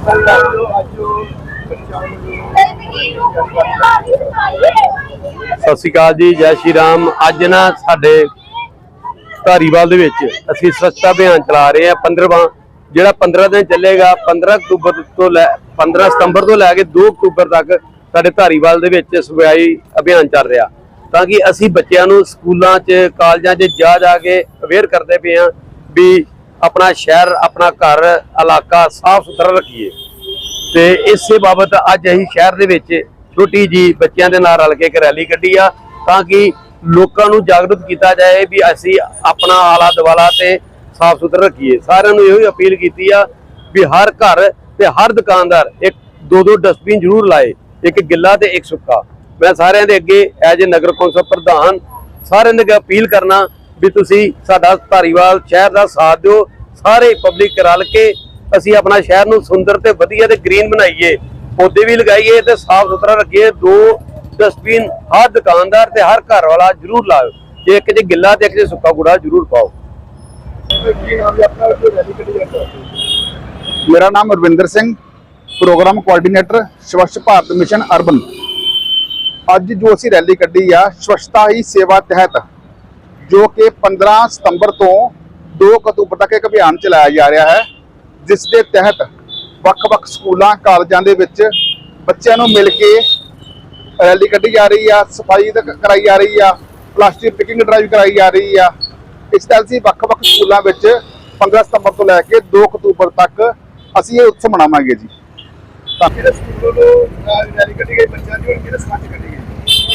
ਸਤਿ ਸ਼੍ਰੀ ਅਕਾਲ ਜੀ, ਜੈ ਸ਼੍ਰੀ ਰਾਮ। ਅੱਜ ਨਾ ਸਾਡੇ ਧਾਰੀਵਾਲ ਦੇ ਵਿੱਚ ਅਸੀਂ ਸਵੱਛਤਾ ਅਭਿਆਨ ਚਲਾ ਰਹੇ ਹਾਂ। 15ਵਾਂ ਜਿਹੜਾ 15 ਦਿਨ ਚੱਲੇਗਾ 15 ਅਕਤੂਬਰ ਤੋਂ ਲੈ 15 ਸਤੰਬਰ ਤੋਂ ਲੈ ਕੇ 2 ਅਕਤੂਬਰ ਤੱਕ ਸਾਡੇ ਧਾਰੀਵਾਲ ਦੇ ਵਿੱਚ ਸਫ਼ਾਈ ਅਭਿਆਨ ਚੱਲ ਰਿਹਾ। ਤਾਂ ਕਿ ਅਸੀਂ ਬੱਚਿਆਂ ਨੂੰ ਸਕੂਲਾਂ 'ਚ, ਕਾਲਜਾਂ 'ਚ ਜਾ ਜਾ ਕੇ ਅਵੇਅਰ ਕਰਦੇ ਪਏ ਹਾਂ ਵੀ ਆਪਣਾ ਸ਼ਹਿਰ, ਆਪਣਾ ਘਰ, ਇਲਾਕਾ ਸਾਫ਼ ਸੁਥਰਾ ਰੱਖੀਏ। ਤੇ ਇਸੇ ਬਾਬਤ ਅੱਜ ਅਸੀਂ ਸ਼ਹਿਰ ਦੇ ਵਿੱਚ ਛੋਟੀ ਜੀ ਬੱਚਿਆਂ ਦੇ ਨਾਲ ਰਲ ਕੇ ਇੱਕ ਰੈਲੀ ਕੱਢੀ ਆ, ਤਾਂ ਕਿ ਲੋਕਾਂ ਨੂੰ ਜਾਗਰੂਕ ਕੀਤਾ ਜਾਏ ਵੀ ਅਸੀਂ ਆਪਣਾ ਆਲਾ ਦੁਆਲਾ ਤੇ ਸਾਫ਼ ਸੁਥਰਾ ਰੱਖੀਏ। ਸਾਰਿਆਂ ਨੂੰ ਇਹੋ ਹੀ ਅਪੀਲ ਕੀਤੀ ਆ ਵੀ ਹਰ ਘਰ ਤੇ ਹਰ ਦੁਕਾਨਦਾਰ ਇੱਕ ਦੋ ਦੋ ਡਸਟਬਿਨ ਜ਼ਰੂਰ ਲਾਏ, ਇੱਕ ਗਿੱਲਾ ਤੇ ਇੱਕ ਸੁੱਕਾ। ਮੈਂ ਸਾਰਿਆਂ ਦੇ ਅੱਗੇ ਐਜ ਨਗਰ ਕੌਂਸਲ ਪ੍ਰਧਾਨ ਸਾਰਿਆਂ ਦੇ ਅੱਗੇ ਅਪੀਲ ਕਰਨਾ ਵੀ ਤੁਸੀਂ ਸਾਡਾ ਧਾਰੀਵਾਲ ਸ਼ਹਿਰ ਦਾ ਸਾਥ ਦਿਓ, ਸਾਰੇ ਪਬਲਿਕ ਰਲ ਕੇ ਅਸੀਂ ਆਪਣਾ ਸ਼ਹਿਰ ਨੂੰ ਸੁੰਦਰ ਤੇ ਵਧੀਆ ਤੇ ਗ੍ਰੀਨ ਬਣਾਈਏ। ਪੌਦੇ ਵੀ ਲਗਾਈਏ ਤੇ ਸਾਫ਼ ਸੁਥਰਾ ਰੱਖੀਏ, ਦੋ ਡਸਟਬਿਨ ਹਰ ਦੁਕਾਨਦਾਰ ਤੇ ਹਰ ਘਰ ਵਾਲਾ ਜ਼ਰੂਰ ਲਾਓ। ਜੇ ਇੱਕ ਚ ਗਿੱਲਾ ਤੇ ਇੱਕ ਚ ਸੁੱਕਾ ਕੂੜਾ ਜ਼ਰੂਰ ਪਾਓ। ਮੇਰਾ ਨਾਮ Ravinder Singh, programme coordinator Swachh Bharat mission urban. ਅੱਜ ਜੋ ਅਸੀਂ ਰੈਲੀ ਕੱਢੀ ਆ, ਸਵੱਛਤਾ ਹੀ ਸੇਵਾ ਤਹਿਤ ਜੋ ਕਿ 15 ਸਤੰਬਰ ਤੋਂ 2 ਅਕਤੂਬਰ ਤੱਕ ਇੱਕ ਅਭਿਆਨ ਚਲਾਇਆ ਜਾ ਰਿਹਾ ਹੈ, ਜਿਸ ਦੇ ਤਹਿਤ ਵੱਖ-ਵੱਖ ਸਕੂਲਾਂ, ਕਾਲਜਾਂ ਦੇ ਵਿੱਚ ਬੱਚਿਆਂ ਨੂੰ ਮਿਲ ਕੇ ਰੈਲੀ ਕੱਢੀ ਜਾ ਰਹੀ ਆ, ਸਫ਼ਾਈ ਤੱਕ ਕਰਾਈ ਜਾ ਰਹੀ ਆ, ਪਲਾਸਟਿਕ ਪਿਕਿੰਗ ਡਰਾਈਵ ਕਰਾਈ ਜਾ ਰਹੀ ਆ। ਇਸ ਤਰ੍ਹਾਂ ਅਸੀਂ ਵੱਖ-ਵੱਖ ਸਕੂਲਾਂ ਵਿੱਚ 15 ਸਤੰਬਰ ਤੋਂ ਲੈ ਕੇ 2 ਅਕਤੂਬਰ ਤੱਕ ਅਸੀਂ ਇਹ ਉਤਸਵ ਮਨਾਵਾਂਗੇ ਜੀ। ਕਿਹੜੇ ਸਕੂਲੋਂ ਰੈਲੀ ਕੱਢੀ ਗਈ, ਬੱਚਿਆਂ ਦੀ ਔਰ ਕਿਹੜੇ ਸਥਾਨ ਕੱਢੀ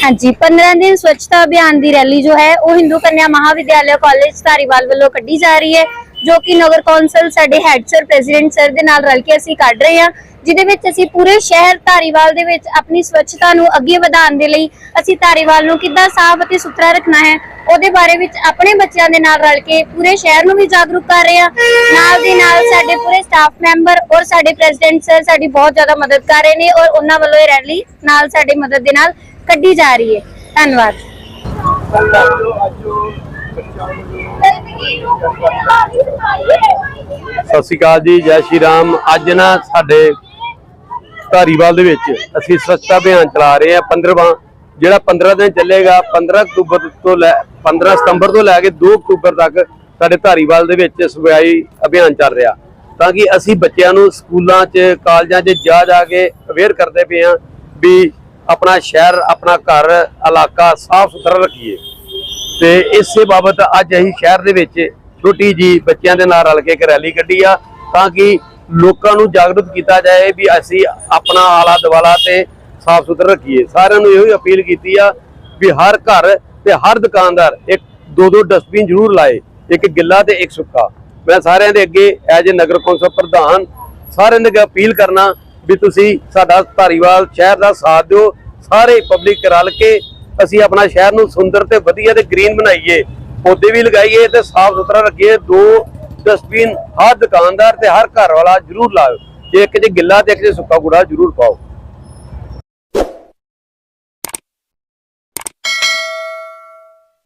ਹਾਂਜੀ 15 ਦਿਨ ਸਵੱਛਤਾ ਅਭਿਆਨ ਦੀ ਰੈਲੀ ਜੋ ਹੈ, ਉਹ ਹਿੰਦੂ ਕੰਨਿਆ ਮਹਾਵਿਦਿਆਲਿਆ ਕਾਲਜ ਧਾਰੀਵਾਲ ਵੱਲੋਂ ਕੱਢੀ ਜਾ ਰਹੀ ਹੈ, ਜੋ ਕਿ ਨਗਰ ਕੌਂਸਲ ਸਾਡੇ ਹੈਡ ਸਰ ਪ੍ਰੈਜ਼ੀਡੈਂਟ ਸਰ ਦੇ ਨਾਲ ਰਲ ਕੇ ਅਸੀਂ ਕੱਢ ਰਹੇ ਹਾਂ। ਜਿਹਦੇ ਵਿੱਚ ਅਸੀਂ ਪੂਰੇ ਸ਼ਹਿਰ ਧਾਰੀਵਾਲ ਦੇ ਵਿੱਚ ਆਪਣੀ ਸਵੱਛਤਾ ਨੂੰ ਅੱਗੇ ਵਧਾਉਣ ਦੇ ਲਈ ਅਸੀਂ ਧਾਰੀਵਾਲ ਨੂੰ ਕਿੱਦਾਂ ਸਾਫ਼ ਅਤੇ ਸੁਥਰਾ ਰੱਖਣਾ ਹੈ, ਉਹਦੇ ਬਾਰੇ ਵਿੱਚ ਆਪਣੇ ਬੱਚਿਆਂ ਦੇ ਨਾਲ ਰਲ ਕੇ ਪੂਰੇ ਸ਼ਹਿਰ ਨੂੰ ਵੀ ਜਾਗਰੂਕ ਕਰ ਰਹੇ ਹਾਂ। ਨਾਲ ਦੀ ਨਾਲ ਸਾਡੇ ਪੂਰੇ ਸਟਾਫ ਮੈਂਬਰ ਔਰ ਸਾਡੇ ਪ੍ਰੈਜ਼ੀਡੈਂਟ ਸਰ ਸਾਡੀ ਬਹੁਤ ਜ਼ਿਆਦਾ ਮਦਦ ਕਰ ਰਹੇ ਨੇ ਔਰ ਉਹਨਾਂ ਵੱਲੋਂ ਇਹ ਰੈਲੀ ਨਾਲ ਸਾਡੇ ਮਦਦ ਦੇ ਨਾਲ ਕੱਢੀ ਜਾ ਰਹੀ ਹੈ। ਧੰਨਵਾਦ। ਸਤਿ ਸ਼੍ਰੀ ਅਕਾਲ ਜੀ, ਜੈ ਸ਼੍ਰੀ ਰਾਮ। ਅੱਜ ਨਾ ਸਾਡੇ ਧਾਰੀਵਾਲ ਦੇ ਵਿੱਚ ਅਸੀਂ ਸਵੱਛਤਾ ਅਭਿਆਨ ਚਲਾ ਰਹੇ ਹਾਂ। 15ਵਾਂ ਜਿਹੜਾ 15 ਦਿਨ ਚੱਲੇਗਾ 15 ਅਕਤੂਬਰ ਤੋਂ ਲੈ 15 ਸਤੰਬਰ ਤੋਂ ਲੈ ਕੇ 2 ਅਕਤੂਬਰ ਤੱਕ ਸਾਡੇ ਧਾਰੀਵਾਲ ਦੇ ਵਿੱਚ ਸਫ਼ਾਈ ਅਭਿਆਨ ਚੱਲ ਰਿਹਾ। ਤਾਂ ਕਿ ਅਸੀਂ ਬੱਚਿਆਂ ਨੂੰ ਸਕੂਲਾਂ 'ਚ, ਕਾਲਜਾਂ 'ਚ ਜਾ ਜਾ ਕੇ ਅਵੇਅਰ ਕਰਦੇ ਪਏ ਹਾਂ ਵੀ ਆਪਣਾ ਸ਼ਹਿਰ, ਆਪਣਾ ਘਰ, ਇਲਾਕਾ ਸਾਫ਼ ਸੁਥਰਾ ਰੱਖੀਏ। ਤੇ ਇਸੇ ਬਾਬਤ ਅੱਜ ਅਸੀਂ ਸ਼ਹਿਰ ਦੇ ਵਿੱਚ ਛੋਟੀ ਜੀ ਬੱਚਿਆਂ ਦੇ ਨਾਲ ਰਲ ਕੇ ਇੱਕ ਰੈਲੀ ਕੱਢੀ ਆ ਤਾਂ ਕਿ ਲੋਕਾਂ ਨੂੰ ਜਾਗਰੂਕ ਕੀਤਾ ਜਾਏ ਵੀ ਅਸੀਂ ਆਪਣਾ ਆਲਾ ਦੁਆਲਾ ਤੇ ਸਾਫ਼ ਸੁਥਰਾ ਰੱਖੀਏ। ਸਾਰਿਆਂ ਨੂੰ ਇਹੋ ਹੀ ਅਪੀਲ ਕੀਤੀ ਆ ਵੀ ਹਰ ਘਰ ਤੇ ਹਰ ਦੁਕਾਨਦਾਰ ਇੱਕ ਦੋ ਦੋ ਡਸਟਬਿਨ ਜ਼ਰੂਰ ਲਾਏ, ਇੱਕ ਗਿੱਲਾ ਤੇ ਇੱਕ ਸੁੱਕਾ। ਮੈਂ ਸਾਰਿਆਂ ਦੇ ਅੱਗੇ ਐਜ ਨਗਰ ਕੌਂਸਲ ਪ੍ਰਧਾਨ ਸਾਰਿਆਂ ਦੇ ਅੱਗੇ ਅਪੀਲ ਕਰਨਾ ਵੀ ਤੁਸੀਂ ਸਾਡਾ ਧਾਰੀਵਾਲ ਸ਼ਹਿਰ ਦਾ ਸਾਥ ਦਿਓ, ਸਾਰੇ ਪਬਲਿਕ ਰਲ ਕੇ ਅਸੀਂ ਆਪਣਾ ਸ਼ਹਿਰ ਨੂੰ ਸੁੰਦਰ ਤੇ ਵਧੀਆ ਤੇ ਗ੍ਰੀਨ ਬਣਾਈਏ, ਪੌਦੇ ਵੀ ਲਗਾਈਏ ਤੇ ਸਾਫ਼ ਸੁਥਰਾ ਰੱਖੀਏ, ਦੋ ਡਸਟਬਿਨ ਹਰ ਦੁਕਾਨਦਾਰ ਤੇ ਹਰ ਘਰ ਵਾਲਾ ਜ਼ਰੂਰ ਲਾਓ। ਜੇ ਇੱਕ ਚ ਗਿੱਲਾ ਤੇ ਇੱਕ ਚ ਸੁੱਕਾ ਕੂੜਾ ਜ਼ਰੂਰ ਪਾਓ।